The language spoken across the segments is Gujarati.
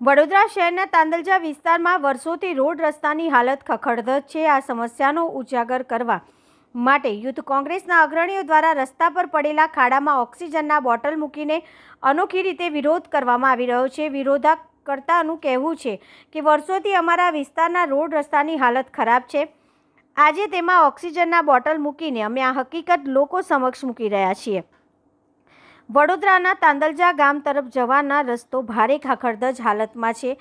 વડોદરા શહેરના તાંદલજા વિસ્તારમાં વર્ષોથી રોડ રસ્તાની હાલત ખખડધજ છે. આ સમસ્યાનો ઉજાગર કરવા માટે યુથ કોંગ્રેસના અગ્રણીઓ દ્વારા રસ્તા પર પડેલા ખાડામાં ઓક્સિજનના બોટલ મૂકીને અનોખી રીતે વિરોધ કરવામાં આવી રહ્યો છે. વિરોધકર્તાનું કહેવું છે કે વર્ષોથી અમારા વિસ્તારના રોડ રસ્તાની હાલત ખરાબ છે. આજે તેમાં ઓક્સિજનના બોટલ મૂકીને અમે આ હકીકત લોકો સમક્ષ મૂકી રહ્યા છીએ. વડોદરાના તાંદલજા ગામ તરફ જવાના રસ્તો ભારે ખાખડધજ હાલતમાં છે.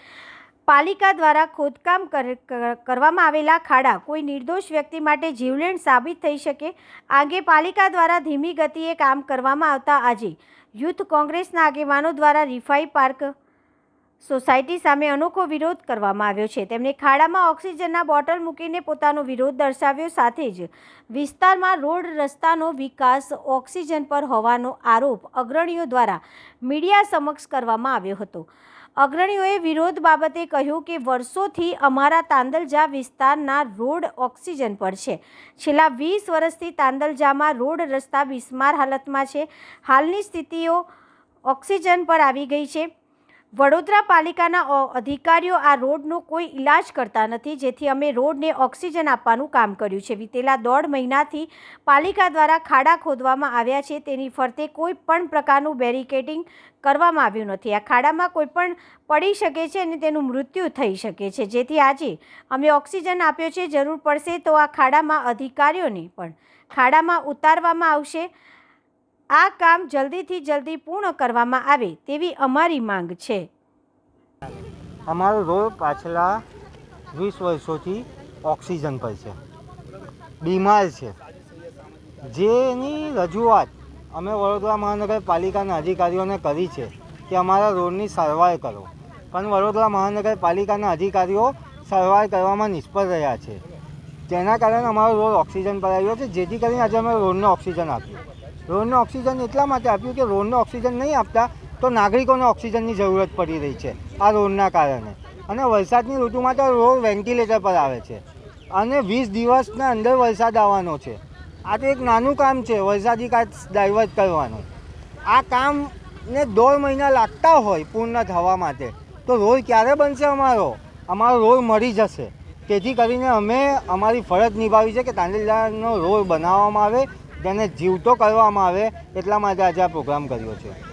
પાલિકા દ્વારા ખોદકામ કર- કર- કરવામાં આવેલા ખાડા, કોઈ નિર્દોષ વ્યક્તિ માટે જીવલેણ સાબિત થઈ શકે, આગે પાલિકા દ્વારા ધીમી ગતિએ કામ કરવામાં આવતા આજે, યુથ કોંગ્રેસના આગેવાનો દ્વારા રિફાઈ પાર્ક સોસાયટી સામે અનોખો વિરોધ કરવામાં આવ્યો છે. તેમણે ખાડામાં ઓક્સિજનના બોટલ મૂકીને પોતાનો વિરોધ દર્શાવ્યો. સાથે જ વિસ્તારમાં રોડ રસ્તાનો વિકાસ ઓક્સિજન પર હોવાનો આરોપ અગ્રણીઓ દ્વારા મીડિયા સમક્ષ કરવામાં આવ્યો હતો. અગ્રણીઓએ વિરોધ બાબતે કહ્યું કે વર્ષોથી અમારા તાંદલજા વિસ્તારના રોડ ઓક્સિજન પર છે. છેલ્લા વીસ વર્ષથી તાંદલજામાં રોડ રસ્તા બિસ્માર હાલતમાં છે. હાલની સ્થિતિઓ ઓક્સિજન પર આવી ગઈ છે. વડોદરા પાલિકાના અધિકારીઓ આ રોડનો કોઈ ઇલાજ કરતા નથી, જેથી અમે રોડને ઓક્સિજન આપવાનું કામ કર્યું છે. વિતેલા દોઢ મહિનાથી પાલિકા દ્વારા ખાડા ખોદવામાં આવ્યા છે. તેની ફરતે કોઈ પણ પ્રકારનું બેરિકેડિંગ કરવામાં આવ્યું નથી. આ ખાડામાં કોઈ પણ પડી શકે છે અને તેનું મૃત્યુ થઈ શકે છે. જેથી આજે અમે ઓક્સિજન આપ્યો છે. જરૂર પડશે તો આ ખાડામાં અધિકારીઓને પણ ખાડામાં ઉતારવામાં આવશે. આ કામ જલ્દીથી જલ્દી પૂર્ણ કરવામાં આવે તેવી અમારી માંગ છે. અમારો રોડ પાછલા વીસ વર્ષોથી ઓક્સિજન પર છે. બીમાર છે. જેની રજૂઆત અમે વડોદરા મહાનગરપાલિકાના અધિકારીઓને કરી છે કે અમારા રોડની સારવાર કરો. પણ વડોદરા મહાનગરપાલિકાના અધિકારીઓ સારવાર કરવામાં નિષ્ફળ રહ્યા છે. જેના કારણે અમારો રોડ ઓક્સિજન પર આવ્યો છે. જેથી કરીને આજે અમે રોડને ઓક્સિજન આપ્યું. રોડને ઓક્સિજન એટલા માટે આપ્યું કે રોડને ઓક્સિજન નહીં આપતા તો નાગરિકોને ઓક્સિજનની જરૂરત પડી રહી છે આ રોડના કારણે. અને વરસાદની ઋતુમાં તો રોડ વેન્ટિલેટર પર આવે છે. અને વીસ દિવસના અંદર વરસાદ આવવાનો છે. આ તો એક નાનું કામ છે, વરસાદી કાચ ડાયવર્ટ કરવાનું. આ કામને દોઢ મહિના લાગતા હોય પૂર્ણ થવા માટે, તો રોડ ક્યારે બનશે અમારો? અમારો રોડ મળી જશે. તેથી કરીને અમે અમારી ફરજ નિભાવી છે કે તાંડેલાનો રોડ બનાવવામાં આવે તેને જીવતો કરવામાં આવે એટલા માટે આજે આ પ્રોગ્રામ કર્યો છે.